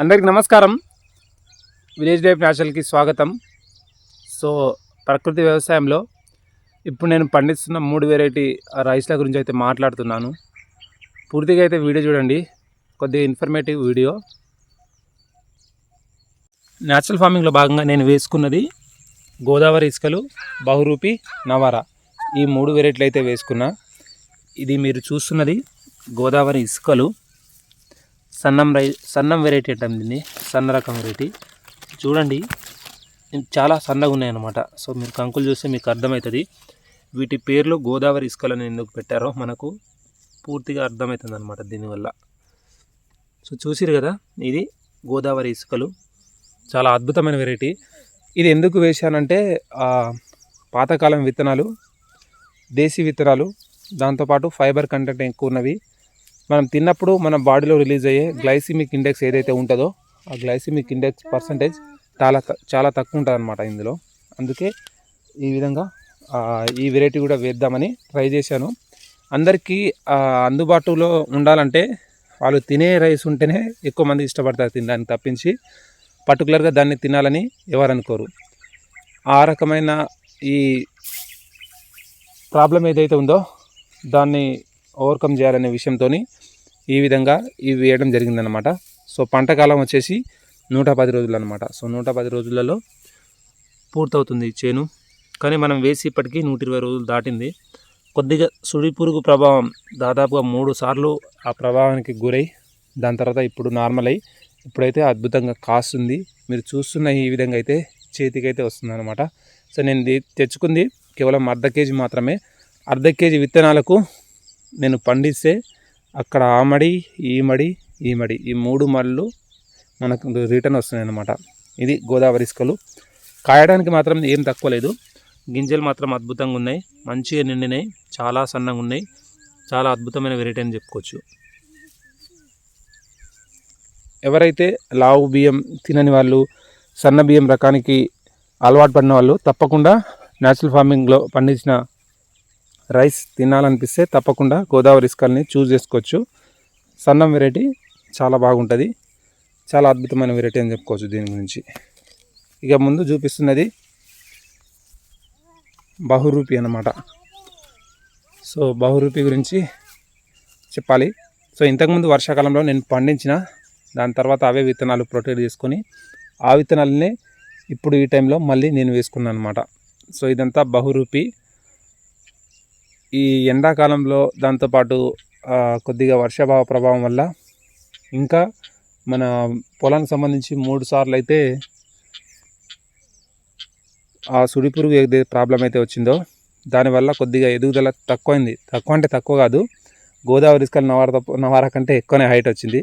అందరికి నమస్కారం. Village life న్యాచురల్కి స్వాగతం. సో ప్రకృతి వ్యవసాయంలో ఇప్పుడు నేను పండిస్తున్న మూడు వెరైటీ రైస్ల గురించి అయితే మాట్లాడుతున్నాను. పూర్తిగా అయితే వీడియో చూడండి. కొద్దిగా ఇన్ఫర్మేటివ్ వీడియో న్యాచురల్ ఫార్మింగ్లో భాగంగా నేను వేసుకున్నది గోదావరి ఇసుకలు బహురూపి నవారా. ఈ మూడు వెరైటీలు అయితే వేసుకున్నా. ఇది మీరు చూస్తున్నది గోదావరి ఇసుకలు. సన్నం రై సన్నం వెరైటీ అంటాం దీన్ని. సన్న రకం వెరైటీ చూడండి చాలా సన్నగా ఉన్నాయన్నమాట. సో మీరు కంకులు చూస్తే మీకు అర్థమవుతుంది. వీటి పేర్లు గోదావరి ఇసుకలను ఎందుకు పెట్టారో మనకు పూర్తిగా అర్థమవుతుంది అనమాట దీనివల్ల. సో చూసిరు కదా ఇది గోదావరి ఇసుకలు. చాలా అద్భుతమైన వెరైటీ ఇది ఎందుకు వేశానంటే పాతకాలం విత్తనాలు దేశీ విత్తనాలు దాంతోపాటు ఫైబర్ కంటెంట్ ఎక్కువ ఉన్నవి. మనం తిన్నప్పుడు మన బాడీలో రిలీజ్ అయ్యే గ్లైసిమిక్ ఇండెక్స్ ఏదైతే ఉంటుందో ఆ గ్లైసిమిక్ ఇండెక్స్ పర్సంటేజ్ చాలా త- చాలా తక్కువ ఉంటుంది అనమాట ఇందులో. అందుకే ఈ విధంగా ఈ వెరైటీ కూడా వేద్దామని ట్రై చేశాను. అందరికీ అందుబాటులో ఉండాలంటే వాళ్ళు తినే రైస్ ఉంటేనే ఎక్కువ మంది ఇష్టపడతారు తినడానికి తప్పించి పర్టికులర్గా దాన్ని తినాలని ఎవరు అనుకోరు. ఆ రకమైన ఈ ప్రాబ్లం ఏదైతే ఉందో దాన్ని ఓవర్కమ్ చేయాలనే విషయంతో ఈ విధంగా ఇవి వేయడం జరిగిందనమాట సో పంట కాలం వచ్చేసి నూట పది రోజులు అనమాట సో నూట పది రోజులలో పూర్తవుతుంది చేను. కానీ మనం వేసి ఇప్పటికీ నూట ఇరవై రోజులు దాటింది. కొద్దిగా సుడి పురుగు ప్రభావం దాదాపుగా మూడు సార్లు ఆ ప్రభావానికి గురై దాని తర్వాత ఇప్పుడు నార్మల్ అయ్యి ఇప్పుడైతే అద్భుతంగా కాస్తుంది. మీరు చూస్తున్న ఈ విధంగా అయితే చేతికైతే వస్తుంది అనమాట సో నేను తెచ్చుకుంది కేవలం అర్ధ కేజీ మాత్రమే. అర్ధ కేజీ విత్తనాలకు నేను పండిస్తే అక్కడ ఆమడి ఈమడి ఈ మడి ఈ మడి ఈ మూడు మళ్ళు మనకు రిటర్న్ వస్తున్నాయి అన్నమాట ఇది గోదావరి ఇసుకలు. కాయడానికి మాత్రం ఏం తక్కువ లేదు. గింజలు మాత్రం అద్భుతంగా ఉన్నాయి. మంచిగా నిండినాయి. చాలా సన్నగా ఉన్నాయి. చాలా అద్భుతమైన వెరైటీ అని చెప్పుకోవచ్చు. ఎవరైతే లావు బియ్యం తినని వాళ్ళు సన్న బియ్యం రకానికి అలవాటు పడిన వాళ్ళు తప్పకుండా న్యాచురల్ ఫార్మింగ్లో పండించిన రైస్ తినాలనిపిస్తే తప్పకుండా గోదావరి ఇసుకల్ని చూస్ చేసుకోవచ్చు. సన్నం వెరైటీ చాలా బాగుంటుంది. చాలా అద్భుతమైన వెరైటీ అని చెప్పుకోవచ్చు దీని గురించి. ఇక ముందు చూపిస్తున్నది బహురూపి అన్నమాట. సో బహురూపి గురించి చెప్పాలి. సో ఇంతకుముందు వర్షాకాలంలో నేను పండించిన దాని తర్వాత అవే విత్తనాలు ప్రొటెక్ట్ చేసుకొని ఆ విత్తనాలనే ఇప్పుడు ఈ టైంలో మళ్ళీ నేను వేసుకున్నాను అనమాట సో ఇదంతా బహురూపి ఈ ఎండాకాలంలో దాంతోపాటు కొద్దిగా వర్షాభావ ప్రభావం వల్ల ఇంకా మన పొలానికి సంబంధించి మూడు సార్లు అయితే ఆ సుడిపురుగు ఏదైతే ప్రాబ్లం అయితే వచ్చిందో దానివల్ల కొద్దిగా ఎదుగుదల తక్కువైంది. తక్కువ అంటే తక్కువ కాదు గోదావరి ఇసుకలు నవార తప్ప నవార కంటే ఎక్కువనే హైట్ వచ్చింది.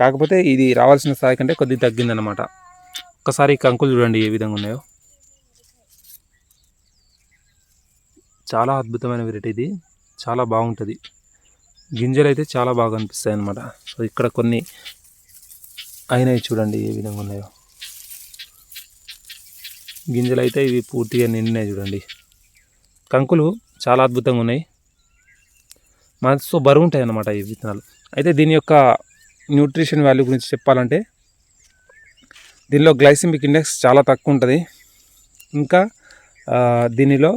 కాకపోతే ఇది రావాల్సిన స్థాయి కంటే కొద్దిగా తగ్గిందనమాట ఒకసారి కంకులు చూడండి ఏ విధంగా ఉన్నాయో. చాలా అద్భుతమైన వెరైటీ ఇది. చాలా బాగుంటుంది. గింజలు అయితే చాలా బాగా అనిపిస్తాయి అన్నమాట సో ఇక్కడ కొన్ని అయినాయి చూడండి ఏ విధంగా ఉన్నాయో. గింజలు అయితే ఇవి పూర్తిగా నిండినాయి చూడండి. కంకులు చాలా అద్భుతంగా ఉన్నాయి. మనసు బరువు ఉంటాయి అన్నమాట ఈ విత్తనాలు. అయితే దీని యొక్క న్యూట్రిషన్ వాల్యూ గురించి చెప్పాలంటే దీనిలో గ్లైసిమిక్ ఇండెక్స్ చాలా తక్కువ ఉంటుంది ఇంకా దీనిలో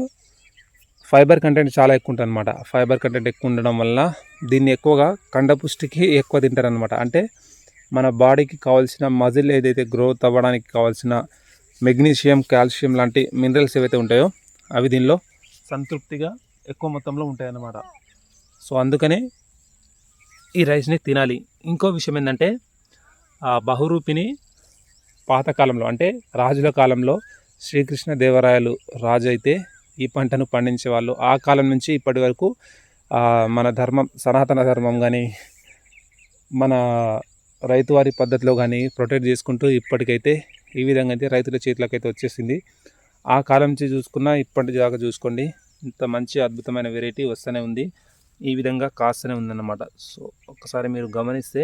ఫైబర్ కంటెంట్ చాలా ఎక్కువ ఉంటుంది అనమాట ఫైబర్ కంటెంట్ ఎక్కువ ఉండడం వల్ల దీన్ని ఎక్కువగా కండపుష్టికి ఎక్కువ తింటారనమాట అంటే మన బాడీకి కావాల్సిన మజిల్ ఏదైతే గ్రోత్ అవ్వడానికి కావాల్సిన మెగ్నీషియం కాల్షియం లాంటి మినరల్స్ ఏవైతే ఉంటాయో అవి దీనిలో సంతృప్తిగా ఎక్కువ మొత్తంలో ఉంటాయన్నమాట. సో అందుకనే ఈ రైస్ని తినాలి. ఇంకో విషయం ఏంటంటే ఆ బహురూపిని పాతకాలంలో అంటే రాజుల కాలంలో శ్రీకృష్ణ దేవరాయలు రాజు అయితే ఈ పంటను పండించే వాళ్ళు ఆ కాలం నుంచి ఇప్పటి వరకు మన ధర్మం సనాతన ధర్మం కానీ మన రైతువారి పద్ధతిలో కానీ ప్రొటెక్ట్ చేసుకుంటూ ఇప్పటికైతే ఈ విధంగా అయితే రైతుల చేతిలోకి అయితే వచ్చేసింది. ఆ కాలం నుంచి చూసుకున్నా ఇప్పటి దాకా చూసుకోండి ఇంత మంచి అద్భుతమైన వెరైటీ వస్తూనే ఉంది. ఈ విధంగా కాస్తూనే ఉందన్నమాట. సో ఒక్కసారి మీరు గమనిస్తే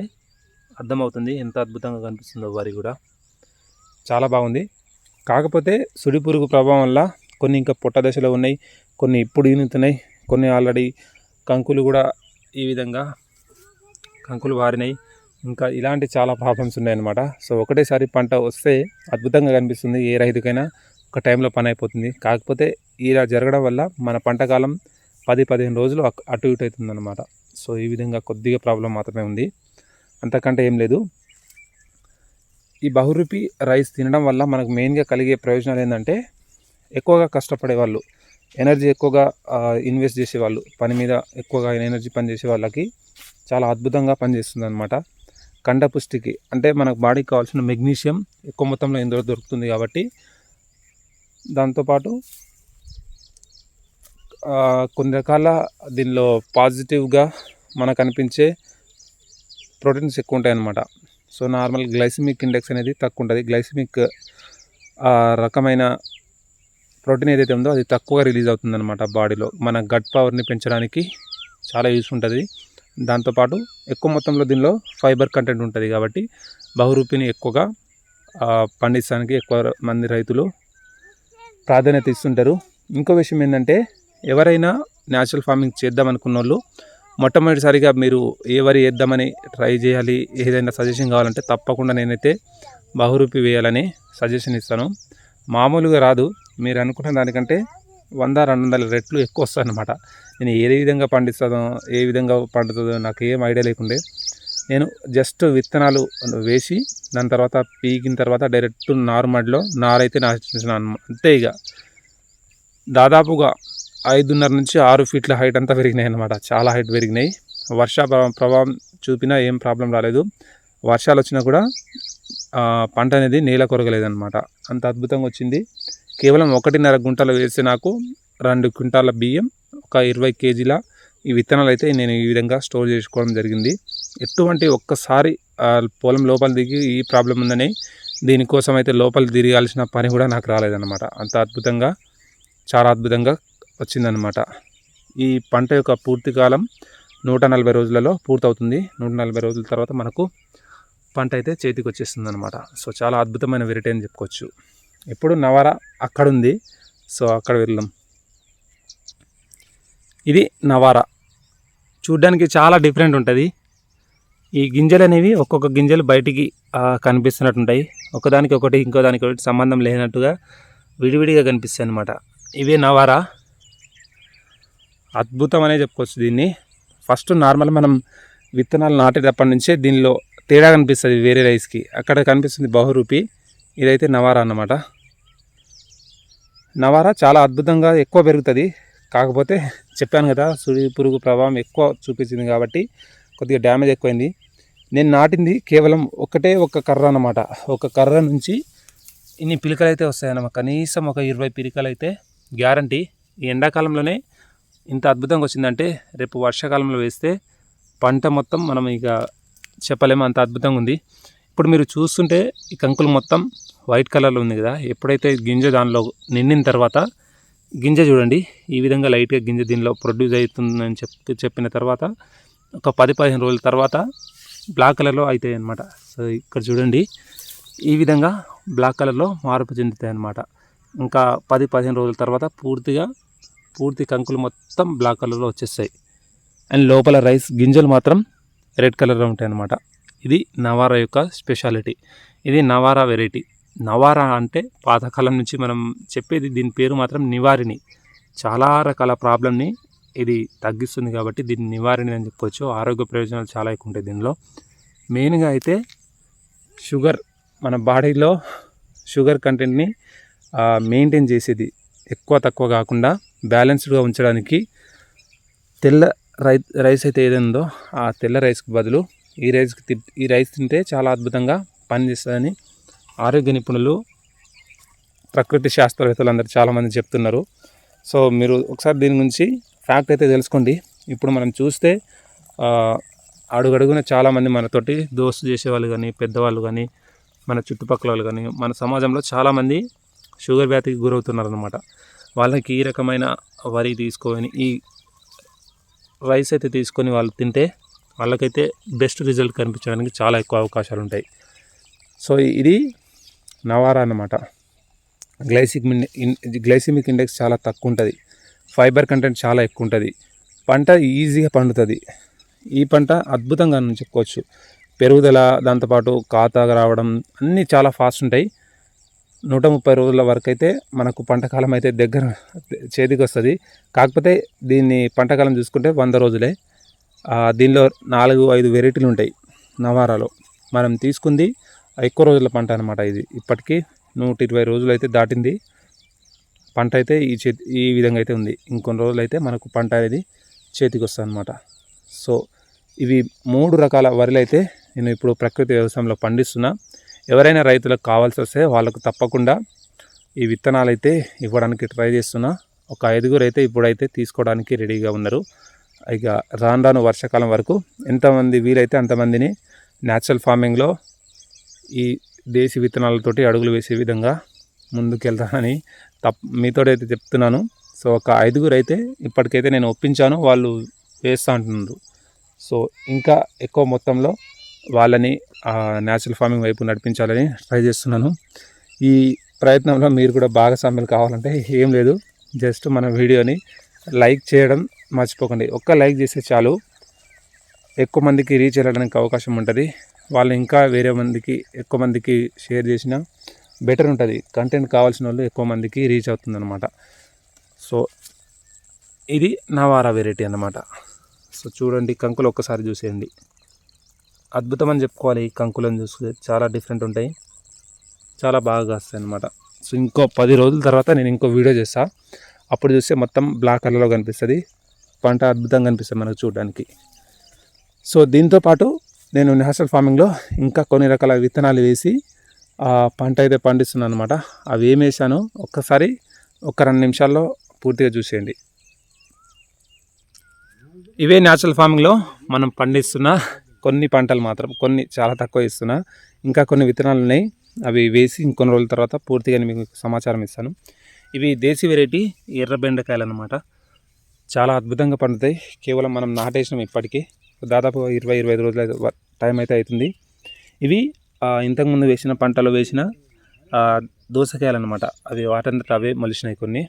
అర్థమవుతుంది ఎంత అద్భుతంగా కనిపిస్తుందో వరి కూడా. చాలా బాగుంది. కాకపోతే సుడి పురుగు ప్రభావం వల్ల కొన్ని ఇంకా పొట్ట దశలో ఉన్నాయి కొన్ని ఇప్పుడు ఈనుతున్నాయి కొన్ని ఆల్రెడీ కంకులు కూడా ఈ విధంగా కంకులు వారినాయి. ఇంకా ఇలాంటి చాలా ప్రాబ్లమ్స్ ఉన్నాయన్నమాట. సో ఒకటేసారి పంట వస్తే అద్భుతంగా కనిపిస్తుంది ఏ రైతుకైనా ఒక టైంలో పని అయిపోతుంది. కాకపోతే ఇలా జరగడం వల్ల మన పంట కాలం పది పదిహేను రోజులు అటు ఇటు అవుతుందన్నమాట. సో ఈ విధంగా కొద్దిగా ప్రాబ్లం మాత్రమే ఉంది. అంతకంటే ఏం లేదు. ఈ బహురూపి రైస్ తినడం వల్ల మనకు మెయిన్గా కలిగే ప్రయోజనాలు ఏంటంటే ఎక్కువగా కష్టపడే వాళ్ళు ఎనర్జీ ఎక్కువగా ఇన్వెస్ట్ చేసే వాళ్ళు పని మీద ఎక్కువగా ఎనర్జీ పని చేసే వాళ్ళకి చాలా అద్భుతంగా పనిచేస్తుంది అనమాట కండపుష్టికి అంటే మనకు బాడీకి కావాల్సిన మెగ్నీషియం ఎక్కువ మొత్తంలో ఇందులో దొరుకుతుంది కాబట్టి దాంతోపాటు కొన్ని రకాల దీనిలో పాజిటివ్గా మనకు అనిపించే ప్రోటీన్స్ ఎక్కువ ఉంటాయి అన్నమాట సో నార్మల్ గ్లైసిమిక్ ఇండెక్స్ అనేది తక్కువ ఉంటుంది. గ్లైసిమిక్ రకమైన ప్రోటీన్ ఏదైతే ఉందో అది తక్కువగా రిలీజ్ అవుతుంది అనమాట బాడీలో. మన గట్ పవర్ని పెంచడానికి చాలా యూస్ ఉంటుంది. దాంతోపాటు ఎక్కువ మొత్తంలో దీనిలో ఫైబర్ కంటెంట్ ఉంటుంది కాబట్టి బహురూపిని ఎక్కువగా పండించడానికి ఎక్కువ మంది రైతులు ప్రాధాన్యత ఇస్తుంటారు. ఇంకో విషయం ఏంటంటే ఎవరైనా న్యాచురల్ ఫార్మింగ్ చేద్దాం అనుకున్న వాళ్ళు మొట్టమొదటిసారిగా మీరు ఏ వరి వేద్దామని ట్రై చేయాలి ఏదైనా సజెషన్ కావాలంటే తప్పకుండా నేనైతే బహురూపి వేయాలని సజెషన్ ఇస్తాను. మామూలుగా రాదు మీరు అనుకున్న దానికంటే వంద రెండు వందల రెట్లు ఎక్కువ వస్తుంది అనమాట నేను ఏ విధంగా పండిస్తుందో ఏ విధంగా పండుతుందో నాకు ఏం ఐడియా లేకుండే. నేను జస్ట్ విత్తనాలు వేసి దాని తర్వాత పీకిన తర్వాత డైరెక్ట్ నార్మల్లో నారైతే నాశించినాను అంతే ఇక. దాదాపుగా ఐదున్నర నుంచి ఆరు ఫీట్ల హైట్ అంతా పెరిగినాయి అనమాట చాలా హైట్ పెరిగినాయి. వర్ష ప్రభావం- చూపినా ఏం ప్రాబ్లం రాలేదు. వర్షాలు వచ్చినా కూడా పంట అనేది నేల కొరగలేదన్నమాట. అంత అద్భుతంగా వచ్చింది. కేవలం ఒకటిన్నర గుంటలు వేస్తే నాకు రెండు క్వింటాల బియ్యం ఒక ఇరవై కేజీల ఈ విత్తనాలు అయితే నేను ఈ విధంగా స్టోర్ చేసుకోవడం జరిగింది. ఎటువంటి ఒక్కసారి పొలం లోపల దిగి ఈ ప్రాబ్లం ఉందని దీనికోసం అయితే లోపల తిరగాల్సిన పని కూడా నాకు రాలేదన్నమాట. అంత అద్భుతంగా చాలా అద్భుతంగా వచ్చిందనమాట ఈ పంట యొక్క పూర్తి కాలం నూట నలభై రోజులలో పూర్తవుతుంది. నూట నలభై రోజుల తర్వాత మనకు పంట అయితే చేతికి వచ్చేస్తుంది అనమాట సో చాలా అద్భుతమైన వెరైటీ అని చెప్పుకోవచ్చు. ఇప్పుడు నవర అక్కడ ఉంది సో అక్కడ వెళ్ళాం. ఇది నవార. చూడ్డానికి చాలా డిఫరెంట్ ఉంటుంది. ఈ గింజలు అనేవి ఒక్కొక్క గింజలు బయటికి కనిపిస్తున్నట్టు ఉంటాయి ఒకదానికి ఒకటి ఇంకో దానికి ఒకటి సంబంధం లేనట్టుగా విడివిడిగా కనిపిస్తాయి అనమాట ఇవే నవారా. అద్భుతం అనే చెప్పుకోవచ్చు దీన్ని. ఫస్ట్ నార్మల్ మనం విత్తనాలు నాటేటప్పటి నుంచే దీనిలో తేడా కనిపిస్తుంది వేరే రైస్కి. అక్కడ కనిపిస్తుంది బహురూపి. ఇదైతే నవారా అన్నమాట. నవారా చాలా అద్భుతంగా ఎక్కువ పెరుగుతుంది. కాకపోతే చెప్పాను కదా సుడి పురుగు ప్రభావం ఎక్కువ చూపించింది కాబట్టి కొద్దిగా డ్యామేజ్ ఎక్కువైంది. నేను నాటింది కేవలం ఒకటే ఒక కర్ర అనమాట ఒక కర్ర నుంచి ఇన్ని పిలికలు అయితే వస్తాయన్నమాట. కనీసం ఒక ఇరవై పిలికలు అయితే గ్యారంటీ. ఈ ఎండాకాలంలోనే ఇంత అద్భుతంగా వచ్చిందంటే రేపు వర్షాకాలంలో వేస్తే పంట మొత్తం మనం ఇక చెప్పలేము అంత అద్భుతంగా ఉంది. ఇప్పుడు మీరు చూస్తుంటే ఈ కంకులు మొత్తం వైట్ కలర్లో ఉంది కదా. ఎప్పుడైతే గింజ దానిలో నిండిన తర్వాత గింజ చూడండి ఈ విధంగా లైట్గా గింజ దీనిలో ప్రొడ్యూస్ అవుతుందని చెప్పి చెప్పిన తర్వాత ఒక పది పదిహేను రోజుల తర్వాత బ్లాక్ కలర్లో అవుతాయి అనమాట సో ఇక్కడ చూడండి ఈ విధంగా బ్లాక్ కలర్లో మార్పు చెందుతాయి అనమాట ఇంకా పది పదిహేను రోజుల తర్వాత పూర్తిగా పూర్తి కంకులు మొత్తం బ్లాక్ కలర్లో వచ్చేస్తాయి. అండ్ లోపల రైస్ గింజలు మాత్రం రెడ్ కలర్లో ఉంటాయి అన్నమాట. ఇది నవారా యొక్క స్పెషాలిటీ. ఇది నవారా వెరైటీ. నవారా అంటే పాతకాలం నుంచి మనం చెప్పేది దీని పేరు మాత్రం నివారిణి. చాలా రకాల ప్రాబ్లమ్ని ఇది తగ్గిస్తుంది కాబట్టి దీన్ని నివారిణి అని చెప్పొచ్చు. ఆరోగ్య ప్రయోజనాలు చాలా ఎక్కువ ఉంటాయి దీనిలో. మెయిన్గా అయితే షుగర్ మన బాడీలో షుగర్ కంటెంట్ని మెయింటైన్ చేసేది ఎక్కువ తక్కువ కాకుండా బ్యాలెన్స్డ్గా ఉంచడానికి తెల్ల రై రైస్ అయితే ఏదైందో ఆ తెల్ల రైస్కి బదులు ఈ రైస్కి తి ఈ రైస్ తింటే చాలా అద్భుతంగా పనిచేస్తుందని ఆరోగ్య నిపుణులు ప్రకృతి శాస్త్రవేత్తలు అందరూ చాలామంది చెప్తున్నారు. సో మీరు ఒకసారి దీని గురించి ఫ్యాక్ట్ అయితే తెలుసుకోండి. ఇప్పుడు మనం చూస్తే అడుగడుగున చాలామంది మనతోటి దోస్తు చేసేవాళ్ళు కానీ పెద్దవాళ్ళు కానీ మన చుట్టుపక్కల వాళ్ళు కానీ మన సమాజంలో చాలామంది షుగర్ వ్యాధికి గురవుతున్నారు అనమాట వాళ్ళకి ఈ రకమైన వరి తీసుకొని ఈ రైస్ అయితే తీసుకొని వాళ్ళు తింటే వాళ్ళకైతే బెస్ట్ రిజల్ట్ కనిపించడానికి చాలా ఎక్కువ అవకాశాలు ఉంటాయి సో ఇది నవారా అన్నమాట. గ్లైసిక్ గ్లైసిమిక్ ఇండెక్స్ చాలా తక్కువ ఉంటుంది ఫైబర్ కంటెంట్ చాలా ఎక్కువ ఉంటుంది పంట ఈజీగా పండుతుంది. ఈ పంట అద్భుతంగా అని చెప్పుకోవచ్చు. పెరుగుదల దాంతోపాటు కాతగా రావడం అన్నీ చాలా ఫాస్ట్ ఉంటాయి. నూట ముప్పై రోజుల వరకు అయితే మనకు పంటకాలం అయితే దగ్గర చేతికి వస్తుంది కాకపోతే దీన్ని పంటకాలం చూసుకుంటే వంద రోజులే. దీనిలో నాలుగు ఐదు వెరైటీలు ఉంటాయి నవారాలో. మనం తీసుకుంది ఎక్కువ రోజుల పంట అనమాట ఇది. ఇప్పటికీ నూట ఇరవై రోజులు అయితే దాటింది. పంట అయితే ఈ చేతి ఈ విధంగా అయితే ఉంది. ఇంకొన్ని రోజులు అయితే మనకు పంట అనేది చేతికి వస్తుంది అనమాట సో ఇవి మూడు రకాల వరిలు అయితే నేను ఇప్పుడు ప్రకృతి వ్యవసాయంలో పండిస్తున్నా. ఎవరైనా రైతులకు కావాల్సి వస్తే వాళ్ళకు తప్పకుండా ఈ విత్తనాలు అయితే ఇవ్వడానికి ట్రై చేస్తున్నా. ఒక ఐదుగురు అయితే ఇప్పుడైతే తీసుకోవడానికి రెడీగా ఉన్నారు. ఇక రాను రాను వర్షాకాలం వరకు ఎంతమంది వీలైతే అంతమందిని న్యాచురల్ ఫార్మింగ్లో ఈ దేశీ విత్తనాలతోటి అడుగులు వేసే విధంగా ముందుకెళ్తానని తప్ మీతోటైతే చెప్తున్నాను. సో ఒక ఐదుగురు అయితే ఇప్పటికైతే నేను ఒప్పించాను వాళ్ళు వేస్తా అంటున్నారు. సో ఇంకా ఎక్కువ మొత్తంలో వాళ్ళని న్యాచురల్ ఫార్మింగ్ వైపు నడిపించాలని ట్రై చేస్తున్నాను. ఈ ప్రయత్నంలో మీరు కూడా భాగస్వామ్యులు కావాలంటే ఏం లేదు. జస్ట్ మన వీడియోని లైక్ చేయడం మర్చిపోకండి. ఒక్క లైక్ చేస్తే చాలు. ఎక్కువ మందికి రీచ్ వెళ్ళడానికి అవకాశం ఉంటుంది. వాళ్ళు ఇంకా వేరే మందికి ఎక్కువ మందికి షేర్ చేసినా బెటర్ ఉంటుంది. కంటెంట్ కావాల్సిన వాళ్ళు ఎక్కువ మందికి రీచ్ అవుతుంది అనమాట సో ఇది నవారా వెరైటీ అన్నమాట. సో చూడండి కంకులు ఒక్కసారి చూసేయండి. అద్భుతం అని చెప్పుకోవాలి ఈ కంకులను చూస్తే. చాలా డిఫరెంట్ ఉంటాయి. చాలా బాగా కాస్తాయి అనమాట సో ఇంకో పది రోజుల తర్వాత నేను ఇంకో వీడియో చేస్తా. అప్పుడు చూస్తే మొత్తం బ్లాక్ కలర్లో కనిపిస్తుంది. పంట అద్భుతంగా కనిపిస్తుంది మనకు చూడడానికి. సో దీంతో పాటు నేను నేషనల్ ఫార్మింగ్లో ఇంకా కొన్ని రకాల విత్తనాలు వేసి ఆ పంట అయితే పండిస్తున్నాను అనమాట అవి ఏం వేసానో ఒక్కసారి ఒక రెండు నిమిషాల్లో పూర్తిగా చూసేయండి. ఇవే న్యాచురల్ ఫార్మింగ్లో మనం పండిస్తున్న కొన్ని పంటలు మాత్రం కొన్ని చాలా తక్కువ ఇస్తున్నా ఇంకా కొన్ని విత్తనాలు ఉన్నాయి. అవి వేసి ఇంకొన్ని రోజుల తర్వాత పూర్తిగా మీకు సమాచారం ఇస్తాను. ఇవి దేశీ వెరైటీ ఎర్ర బెండకాయలు అనమాట చాలా అద్భుతంగా పండుతాయి. కేవలం మనం నాటేసినాం ఇప్పటికీ. దాదాపు ఇరవై ఇరవై ఐదు రోజుల టైం అయితే అవుతుంది ఇవి ఇంతకుముందు వేసిన పంటలో వేసిన దోసకాయలు అనమాట అవి వాటంతట అవే మొలిచినాయి కొన్ని.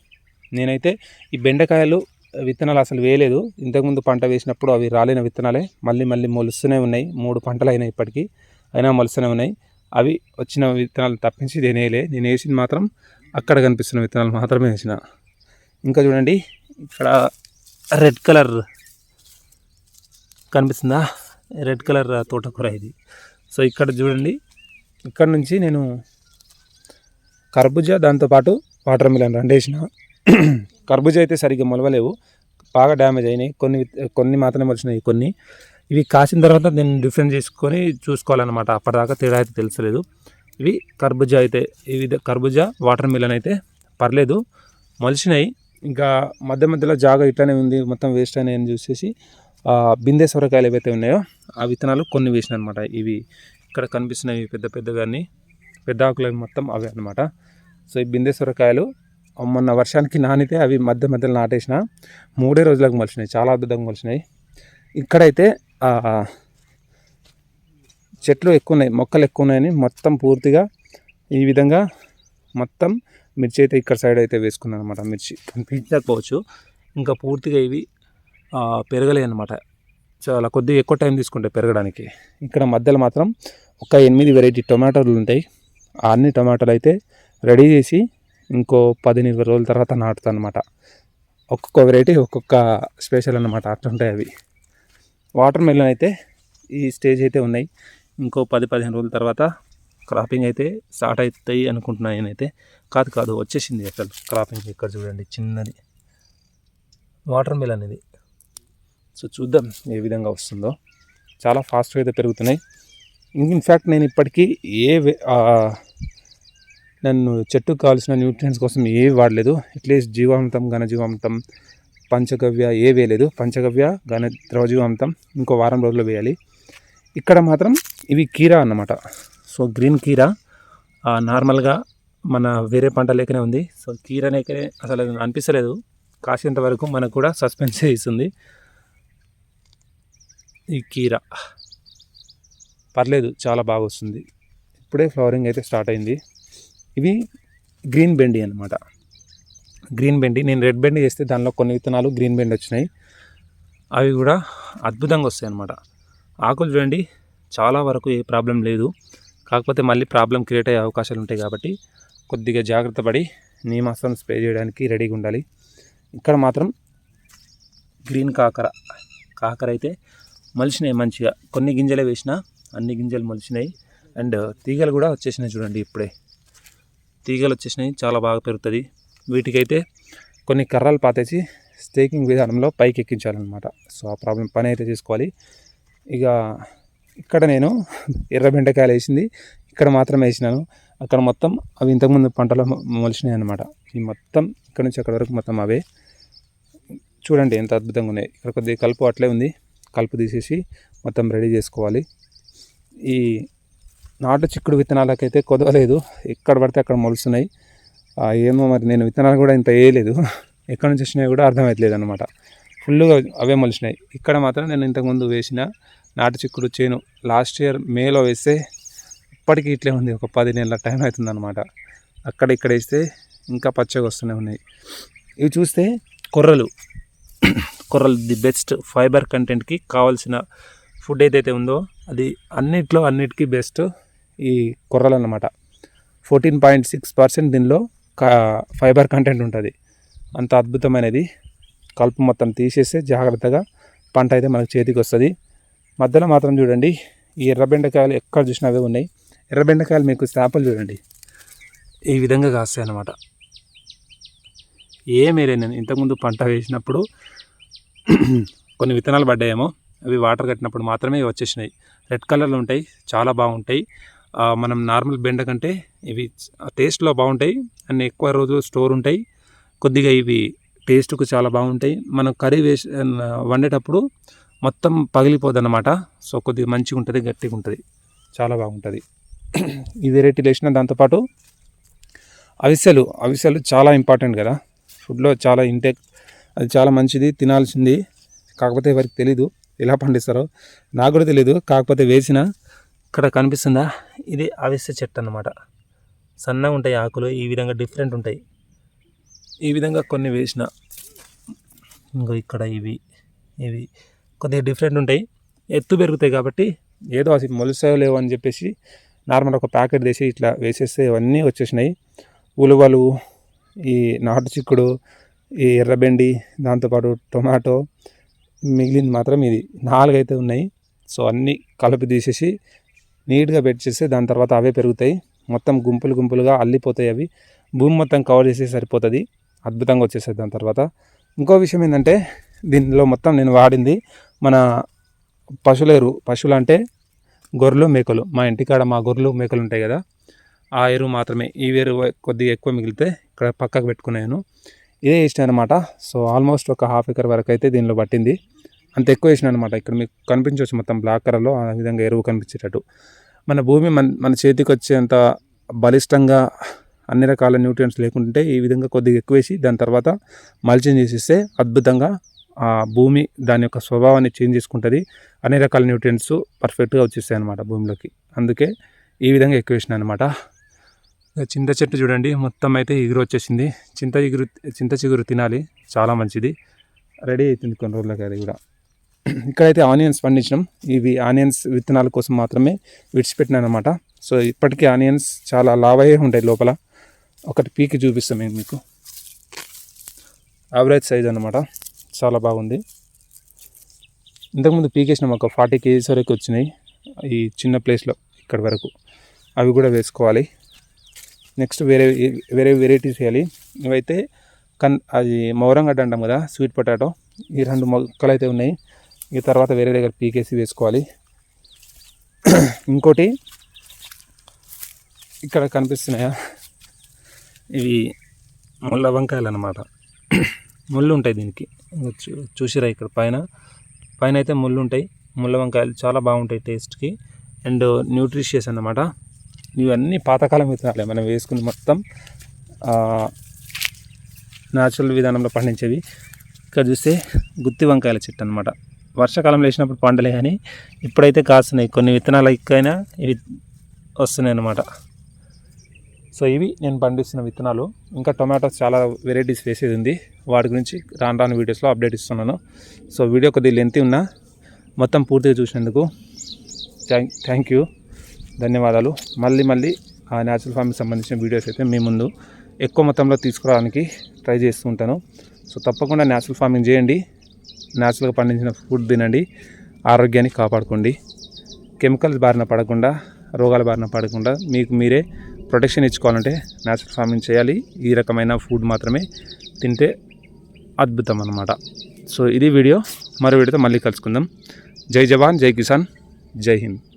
నేనైతే ఈ బెండకాయలు విత్తనాలు అసలు వేయలేదు. ఇంతకుముందు పంట వేసినప్పుడు అవి రాలిన విత్తనాలే. మళ్ళీ మళ్ళీ మొలుస్తూనే ఉన్నాయి. మూడు పంటలు అయినాయి ఇప్పటికీ. అయినా మొలుస్తూనే ఉన్నాయి. అవి వచ్చిన విత్తనాలు తప్పించి నేను వేయలే. నేను వేసింది మాత్రం అక్కడ కనిపిస్తున్న విత్తనాలు మాత్రమే వేసిన. ఇంకా చూడండి. ఇక్కడ రెడ్ కలర్ కనిపిస్తుందా? రెడ్ కలర్ తోటకూర ఇది. సో ఇక్కడ చూడండి ఇక్కడ నుంచి నేను కర్బూజా దాంతోపాటు వాటర్ మిలన్ రండేసిన వేసిన. కర్బూజా అయితే సరిగ్గా మొలవలేవు. బాగా డ్యామేజ్ అయినాయి. కొన్ని కొన్ని మాత్రమే వచ్చినాయి కొన్ని. ఇవి కాసిన తర్వాత నేను డిఫరెన్స్ చేసుకొని చూసుకోవాలన్నమాట. అప్పటిదాకా తేడా అయితే తెలుసలేదు ఇవి కర్బూజా అయితే ఇవి కర్బూజా వాటర్ మిలన్ అయితే పర్లేదు. మొలిచినాయి. ఇంకా మధ్య మధ్యలో జాగా ఇట్లానే ఉంది. మొత్తం వేస్ట్ అయినాయని అని చూసేసి బిందె సొరకాయలు ఏవైతే ఉన్నాయో ఆ విత్తనాలు కొన్ని వేసిన అనమాట ఇవి ఇక్కడ కనిపిస్తున్నాయి పెద్ద పెద్దగాని పెద్ద ఆకులు మొత్తం అవే అనమాట. సో ఈ బిందె సొరకాయలు మొన్న వర్షానికి నానితే అవి మధ్య మధ్యలో నాటేసిన మూడే రోజులకు మొలిచినాయి చాలా అద్భుతంగా మలిచినాయి. ఇక్కడైతే చెట్లు ఎక్కువ ఉన్నాయి మొక్కలు ఎక్కువ ఉన్నాయని మొత్తం పూర్తిగా ఈ విధంగా మొత్తం మిర్చి అయితే ఇక్కడ సైడ్ అయితే వేసుకున్నాను అనమాట మిర్చి కనిపించకపోవచ్చు. ఇంకా పూర్తిగా ఇవి పెరగలేదు అనమాట చాలా కొద్దిగా ఎక్కువ టైం తీసుకుంటాయి పెరగడానికి. ఇక్కడ మధ్యలో మాత్రం ఒక ఎనిమిది వెరైటీ టొమాటోలు ఉంటాయి. అన్ని టొమాటోలు అయితే రెడీ చేసి ఇంకో పదిహేను ఇరవై రోజుల తర్వాత నాటుతాను అనమాట ఒక్కొక్క వెరైటీ ఒక్కొక్క స్పెషల్ అనమాట అట్లుంటాయి అవి. వాటర్ మెలన్ అయితే ఈ స్టేజ్ అయితే ఉన్నాయి. ఇంకో పది పదిహేను రోజుల తర్వాత క్రాపింగ్ అయితే స్టార్ట్ అవుతాయి అనుకుంటున్నాను నేనైతే. కాదు కాదు వచ్చేసింది అసలు క్రాపింగ్ ఇక్కడ చూడండి చిన్నది. వాటర్ మెలన్ ఇది. సో చూద్దాం ఏ విధంగా వస్తుందో. చాలా ఫాస్ట్గా అయితే పెరుగుతున్నాయి. ఇన్ఫ్యాక్ట్ నేను ఇప్పటికీ ఏ వే- నన్ను చెట్టుకు కావాల్సిన న్యూట్రియంట్స్ కోసం ఏవి వాడలేదు. అట్లీస్ట్ జీవామృతం ఘనజీవామృతం పంచగవ్య ఏ వేయలేదు. పంచగవ్య ఘన ద్రవజీవామృతం ఇంకో వారం రోజుల్లో వేయాలి. ఇక్కడ మాత్రం ఇవి కీరా అన్నమాట. సో గ్రీన్ కీరా నార్మల్గా మన వేరే పంట లేకనే ఉంది. సో కీరనేకనే అసలు అనిపిస్తలేదు. కాసేంత వరకు మనకు కూడా సస్పెన్స్ ఇస్తుంది ఈ కీరా. పర్లేదు చాలా బాగా వస్తుంది ఇప్పుడే ఫ్లవరింగ్ అయితే స్టార్ట్ అయింది. ఇవి గ్రీన్ బెండి అనమాట గ్రీన్ బెండి నేను రెడ్ బెండి చేస్తే దానిలో కొన్ని విత్తనాలు గ్రీన్ బెండి వచ్చినాయి. అవి కూడా అద్భుతంగా వస్తాయి అన్నమాట. ఆకులు చూడండి చాలా వరకు ఏ ప్రాబ్లం లేదు. కాకపోతే మళ్ళీ ప్రాబ్లం క్రియేట్ అయ్యే అవకాశాలు ఉంటాయి కాబట్టి కొద్దిగా జాగ్రత్త పడి నీమాసం స్ప్రే చేయడానికి రెడీగా ఉండాలి. ఇక్కడ మాత్రం గ్రీన్ కాకర. కాకర అయితే మలిచినాయి మంచిగా. కొన్ని గింజలే వేసినా అన్ని గింజలు మొలిచినాయి. అండ్ తీగలు కూడా వచ్చేసినాయి చూడండి ఇప్పుడే. తీగలు వచ్చేసినాయి చాలా బాగా పెరుగుతుంది. వీటికైతే కొన్ని కర్రలు పాతేసి స్టేకింగ్ విధానంలో పైకి ఎక్కించాలన్నమాట. సో ఆ ప్రాబ్లం పని అయితే చేసుకోవాలి. ఇక ఇక్కడ నేను ఎర్ర బెండకాయలు వేసింది. ఇక్కడ మాత్రం వేసినాను. అక్కడ మొత్తం అవి ఇంతకుముందు పంటలో మొలిచినాయి అనమాట ఈ మొత్తం ఇక్కడ నుంచి అక్కడ వరకు మొత్తం అవే. చూడండి ఎంత అద్భుతంగా ఉన్నాయి. ఇక్కడ కొద్దిగా కలుపు అట్లే ఉంది. కలుపు తీసేసి మొత్తం రెడీ చేసుకోవాలి. ఈ నాటు చిక్కుడు విత్తనాలకైతే కొదవలేదు. ఎక్కడ పడితే అక్కడ మొలుస్తున్నాయి. ఏమో మరి నేను విత్తనాలు కూడా ఇంత వేయలేదు. ఎక్కడి నుంచి వచ్చినాయి కూడా అర్థమవుతలేదు అనమాట ఫుల్గా అవే మొలిచినాయి. ఇక్కడ మాత్రం నేను ఇంతకుముందు వేసిన నాటు చిక్కుడు చేను లాస్ట్ ఇయర్ మేలో వేస్తే ఇప్పటికీ ఇట్లే ఉంది. ఒక పది నెలల టైం అవుతుందన్నమాట. అక్కడ ఇక్కడ వేస్తే ఇంకా పచ్చగా వస్తూనే ఉన్నాయి. ఇవి చూస్తే కొర్రలు. కొర్రలు ది బెస్ట్ ఫైబర్ కంటెంట్కి కావాల్సిన ఫుడ్ ఏదైతే ఉందో అది అన్నిట్లో అన్నిటికీ బెస్ట్ ఈ కొర్రలు అన్నమాట. ఫోర్టీన్ పాయింట్ సిక్స్ పర్సెంట్ దీనిలో కా ఫైబర్ కంటెంట్ ఉంటుంది. అంత అద్భుతమైనది. కలుపు మొత్తం తీసేస్తే జాగ్రత్తగా పంట అయితే మనకు చేతికి వస్తుంది. మధ్యలో మాత్రం చూడండి ఈ ఎర్ర బెండకాయలు ఎక్కడ చూసినా అవే ఉన్నాయి. ఎర్ర బెండకాయలు మీకు శాంపుల్ చూడండి. ఈ విధంగా కాస్తాయి అన్నమాట. ఏమేరే నేను ఇంతకుముందు పంట వేసినప్పుడు కొన్ని విత్తనాలు పడ్డాయేమో అవి వాటర్ కట్టినప్పుడు మాత్రమే వచ్చేసినాయి. రెడ్ కలర్లో ఉంటాయి చాలా బాగుంటాయి. మనం నార్మల్ బెండ కంటే ఇవి టేస్ట్లో బాగుంటాయి అన్ని ఎక్కువ రోజులు స్టోర్ ఉంటాయి. కొద్దిగా ఇవి టేస్ట్కు చాలా బాగుంటాయి. మనం కర్రీ వేసి వండేటప్పుడు మొత్తం పగిలిపోదు అనమాట సో కొద్దిగా మంచిగా ఉంటుంది గట్టిగా ఉంటుంది. చాలా బాగుంటుంది. ఈ వెరైటీలు వేసిన దాంతోపాటు అవిసెలు అవిసెలు చాలా ఇంపార్టెంట్ కదా. ఫుడ్లో చాలా ఇంటెక్ట్ అది చాలా మంచిది తినాల్సింది. కాకపోతే ఎవరికి తెలీదు ఎలా పండిస్తారో. నాకు కూడా తెలీదు కాకపోతే వేసిన ఇక్కడ కనిపిస్తుందా? ఇది అవిసె చెట్టు అన్నమాట. సన్నగా ఉంటాయి ఆకులు ఈ విధంగా డిఫరెంట్ ఉంటాయి. ఈ విధంగా కొన్ని వేసిన. ఇంకో ఇక్కడ ఇవి ఇవి కొద్దిగా డిఫరెంట్ ఉంటాయి. ఎత్తు పెరుగుతాయి కాబట్టి ఏదో అసలు మొలుసాయో లేవో అని చెప్పేసి నార్మల్ ఒక ప్యాకెట్ తీసి ఇట్లా వేసేస్తే ఇవన్నీ వచ్చేసినాయి. ఉలువలు ఈ నాటు చిక్కుడు ఈ ఎర్రబెండి దాంతోపాటు టొమాటో మిగిలింది మాత్రం ఇది. నాలుగు అయితే ఉన్నాయి. సో అన్నీ కలిపి తీసేసి నీట్గా పెట్టేస్తే దాని తర్వాత అవే పెరుగుతాయి. మొత్తం గుంపులు గుంపులుగా అల్లిపోతాయి అవి. భూమి మొత్తం కవర్ చేస్తే సరిపోతుంది. అద్భుతంగా వచ్చేస్తుంది దాని తర్వాత. ఇంకో విషయం ఏంటంటే దీనిలో మొత్తం నేను వాడింది మన పశువుల ఎరువు పశువులు అంటే గొర్రెలు మేకలు. మా ఇంటికాడ మా గొర్రెలు మేకలు ఉంటాయి కదా. ఆ ఎరువు మాత్రమే. ఈ ఎరువు కొద్దిగా ఎక్కువ మిగిలితే ఇక్కడ పక్కకు పెట్టుకున్నాను. ఇదే వేసిన అనమాట సో ఆల్మోస్ట్ ఒక హాఫ్ ఎకర్ వరకు అయితే దీనిలో పట్టింది. అంత ఎక్కువ వేసిన అనమాట ఇక్కడ మీకు కనిపించవచ్చు మొత్తం బ్లాక్ కలర్లో ఆ విధంగా ఎరువు కనిపించేటట్టు. మన భూమి మన మన చేతికి వచ్చేంత బలిష్టంగా అన్ని రకాల న్యూట్రియంట్స్ లేకుంటే ఈ విధంగా కొద్దిగా ఎక్కువ వేసి దాని తర్వాత మల్చింగ్ చేసిస్తే అద్భుతంగా ఆ భూమి దాని యొక్క స్వభావాన్ని చేంజ్ చేసుకుంటుంది. అన్ని రకాల న్యూట్రియంట్స్ పర్ఫెక్ట్గా వచ్చేస్తాయి అనమాట భూమిలోకి. అందుకే ఈ విధంగా ఎక్కువ వేసిన అనమాట చింత చెట్టు చూడండి. మొత్తం అయితే ఎగురు వచ్చేసింది చింత ఎగురు చింత చిగురు తినాలి. చాలా మంచిది. రెడీ అవుతుంది కొన్ని రోజులకి అది కూడా. ఇక్కడైతే ఆనియన్స్ పండించినాం. ఇవి ఆనియన్స్ విత్తనాల కోసం మాత్రమే విడిచిపెట్టినాను అనమాట సో ఇప్పటికీ ఆనియన్స్ చాలా లావయ్యే ఉంటాయి లోపల. ఒకటి పీకి చూపిస్తాం నేను మీకు. యావరేజ్ సైజ్ అనమాట చాలా బాగుంది. ఇంతకుముందు పీకేసినాం. ఒక ఫార్టీ కేజీస్ వరకు వచ్చినాయి. ఈ చిన్న ప్లేస్లో ఇక్కడ వరకు. అవి కూడా వేసుకోవాలి. నెక్స్ట్ వేరే వేరే వెరైటీస్ వేయాలి. ఇవైతే కన్ అది మౌరంగడ్డ అంటాం కదా స్వీట్ పొటాటో. ఈ రెండు మొక్కలు అయితే ఉన్నాయి. ఈ తర్వాత వేరే దగ్గర పీకేసి వేసుకోవాలి. ఇంకోటి ఇక్కడ కనిపిస్తున్నాయా? ఇవి ముళ్ళ వంకాయలు అన్నమాట. ముళ్ళు ఉంటాయి దీనికి. చూసిరా ఇక్కడ పైన. పైన అయితే ముళ్ళు ఉంటాయి. ముళ్ళ వంకాయలు చాలా బాగుంటాయి టేస్ట్కి. అండ్ న్యూట్రిషియస్ అన్నమాట. ఇవన్నీ పాతకాలం విత్తనాలే. మనం వేసుకుని మొత్తం న్యాచురల్ విధానంలో పండించేవి. ఇక్కడ చూస్తే గుత్తి వంకాయల చెట్టు అనమాట వర్షాకాలంలో వేసినప్పుడు పండలే కానీ ఇప్పుడైతే కాస్తున్నాయి. కొన్ని విత్తనాలు ఎక్కువైనా ఇవి వస్తున్నాయి అన్నమాట. సో ఇవి నేను పండిస్తున్న విత్తనాలు. ఇంకా టొమాటోస్ చాలా వెరైటీస్ వేసేది ఉంది. వాటి గురించి రాను రాను వీడియోస్లో అప్డేట్ ఇస్తున్నాను. సో వీడియో కొద్దిగా లెంతి ఉన్నా మొత్తం పూర్తిగా చూసినందుకు థ్యాంక్ థ్యాంక్ యూ. ధన్యవాదాలు. మళ్ళీ మళ్ళీ ఆ న్యాచురల్ ఫార్మింగ్ సంబంధించిన వీడియోస్ అయితే మీ ముందు ఎక్కువ మొత్తంలో తీసుకురావడానికి ట్రై చేస్తూ ఉంటాను. సో తప్పకుండా న్యాచురల్ ఫార్మింగ్ చేయండి. న్యాచురల్గా పండించిన ఫుడ్ తినండి. ఆరోగ్యాన్ని కాపాడుకోండి. కెమికల్స్ బారిన పడకుండా రోగాల బారిన పడకుండా మీకు మీరే ప్రొటెక్షన్ ఇచ్చుకోవాలంటే న్యాచురల్ ఫార్మింగ్ చేయాలి. ఈ రకమైన ఫుడ్ మాత్రమే తింటే అద్భుతం అన్నమాట. సో ఇది వీడియో. మరో వీడియోతో మళ్ళీ కలుసుకుందాం. జై జవాన్ జై కిసాన్ జై హింద్.